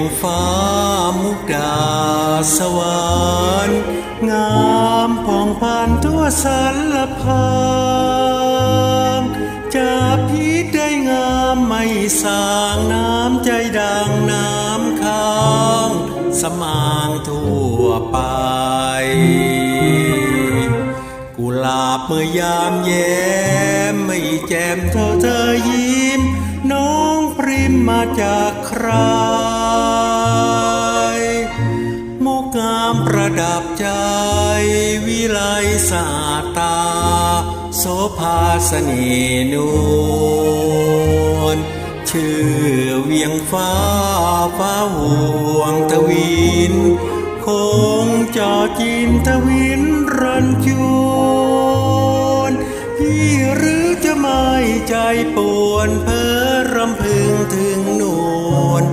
งฟ้ามุกดาสวรรค์งามผ่องผ่านทั่วสารพางจะพีดได้งามไม่สางน้ำใจดังน้ำค้างสมางทั่วไป กุหลาบเมื่อยามเย้มไม่แจ่มเท่าเธอยิ้ม น้องพริมมาจากครา ใจวิไลสาตา โสภาสนีนวลชื่อเวียงฟ้าฟ้าห่วงทวินคงจอจินทวินรันจวนพี่หรือจะไม่ใจปวนเพ้อรำพึงถึงนวล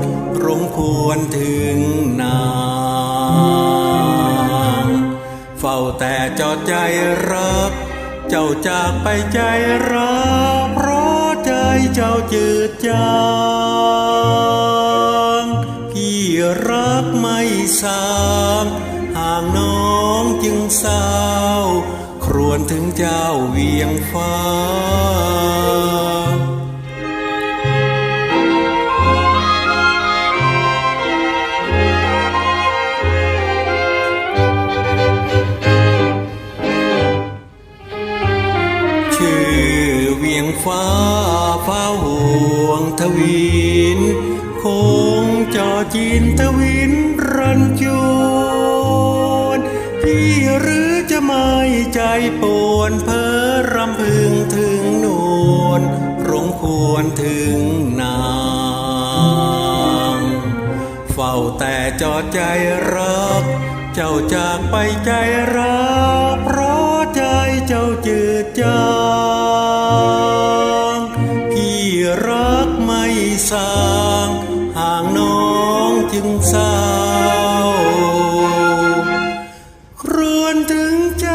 รงควรถึงนา แต่จอดใจรัก เจ้าจากไปใจรักเพราะใจเจ้าจืดจางพี่รักไม่สางห่างน้องจึงเศร้า ครวญถึงเจ้าเวียงฟ้า วียงฟ้าฟ้าห่วงทวินคงจอจีนทวินรันจวนพี่หรือจะไม่ใจปวนเพ้อรำพึงถึงนวลรงควรถึงนางเฝ้าแต่จอใจรัก เจ้าจากไปใจรักเพราะใจเจ้าจืดจาง เศร้าครวนถึงใจ